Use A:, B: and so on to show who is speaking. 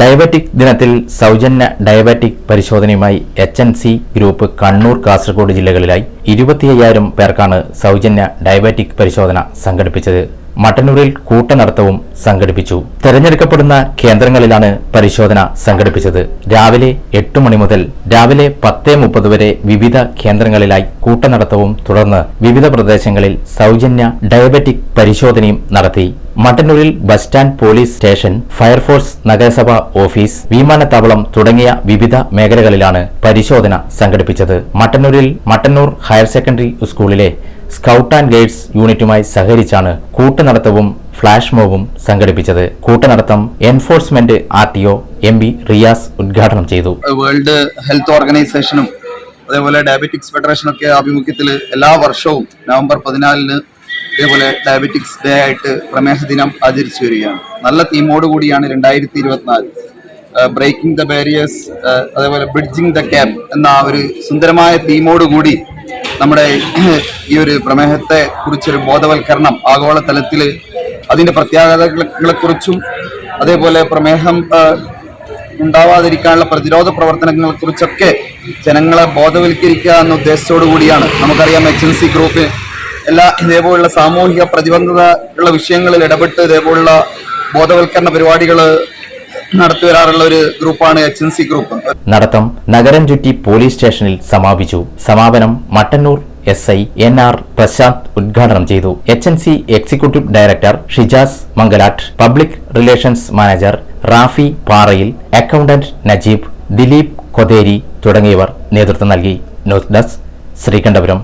A: Diabetic ദിനത്തിൽ സൗജന്യ diabetic പരിശോധനയുമായി H N C group Kannur Kasaragod ജില്ലകളിലായി ഇരുപത്തിയ്യായിരം പേർക്കാണ് സൗജന്യ ഡയബറ്റിക് പരിശോധന സംഘടിപ്പിച്ചത്. മട്ടന്നൂരിൽ കൂട്ടനടത്തവും സംഘടിപ്പിച്ചു. തെരഞ്ഞെടുക്കപ്പെടുന്ന കേന്ദ്രങ്ങളിലാണ് പരിശോധന സംഘടിപ്പിച്ചത്. രാവിലെ എട്ട് മണി മുതൽ രാവിലെ പത്ത് മുപ്പത് വരെ വിവിധ കേന്ദ്രങ്ങളിലായി കൂട്ടനടത്തവും തുടർന്ന് വിവിധ പ്രദേശങ്ങളിൽ സൗജന്യ ഡയബറ്റിക് പരിശോധനയും നടത്തി. മട്ടന്നൂരിൽ bus stand police station fire force നഗരസഭ ഓഫീസ് വിമാനത്താവളം തുടങ്ങിയ വിവിധ മേഖലകളിലാണ് പരിശോധന സംഘടിപ്പിച്ചത്. മട്ടന്നൂരിൽ മട്ടന്നൂർ ഹയർ സെക്കൻഡറി സ്കൂളിലെ സ്കൗട്ട് ആൻഡ് ഗൈഡ്സ് യൂണിറ്റുമായി സഹകരിച്ചാണ് കൂട്ടുനടത്തവും ഫ്ലാഷ് മോബും സംഘടിപ്പിച്ചത്. കൂട്ടനടത്തം enforcement R T O M B Riyas ഉദ്ഘാടനം ചെയ്തു.
B: വേൾഡ് ഹെൽത്ത് ഓർഗനൈസേഷനും അതേപോലെ ഡയബറ്റിക്സ് ഫെഡറേഷനൊക്കെ ആഭിമുഖ്യത്തിൽ എല്ലാ വർഷവും നവംബർ പതിനാലിന് ഇതേപോലെ ഡയബറ്റിക്സ് ഡേ ആയിട്ട് പ്രമേഹ ദിനം ആചരിച്ചു വരികയാണ്. നല്ല തീമോട് കൂടിയാണ് രണ്ടായിരത്തി ഇരുപത്തിനാല് ബ്രേക്കിംഗ് ദ ബാരിയേഴ്സ് അതേപോലെ ബ്രിഡ്ജിങ് ദ ക്യാപ് എന്ന ഒരു സുന്ദരമായ തീമോട് കൂടി നമ്മുടെ ഈ ഒരു പ്രമേഹത്തെ കുറിച്ചൊരു ബോധവൽക്കരണം ആഗോളതലത്തിൽ അതിന്റെ പ്രത്യാഘാതങ്ങളെ കുറിച്ചും അതേപോലെ പ്രമേഹം ഉണ്ടാവാതിരിക്കാനുള്ള പ്രതിരോധ പ്രവർത്തനങ്ങളെക്കുറിച്ചൊക്കെ ജനങ്ങളെ ബോധവൽക്കരിക്കുക എന്ന ഉദ്ദേശത്തോടു കൂടിയാണ്. നമുക്കറിയാം എച്ച് എൻ സി ഗ്രൂപ്പ് എല്ലാ ഇതേപോലുള്ള സാമൂഹിക പ്രതിബന്ധത ഉള്ള വിഷയങ്ങളിൽ ഇടപെട്ട് ഇതേപോലുള്ള ബോധവൽക്കരണ പരിപാടികൾ നടത്തി വരാറുള്ള ഒരു ഗ്രൂപ്പാണ് എച്ച് എൻ സി ഗ്രൂപ്പ്
A: നടത്തം നഗരം ചുറ്റി പോലീസ് സ്റ്റേഷനിൽ സമാപിച്ചു. സമാപനം Mattannur S I N R Prasanth ഉദ്ഘാടനം ചെയ്തു. H N C executive director Shijas Mangalat public relations manager Rafi Parayil accountant Najeeb Dileep Kotheri തുടങ്ങിയവർ നേതൃത്വം നൽകി. News desk Sreekandapuram.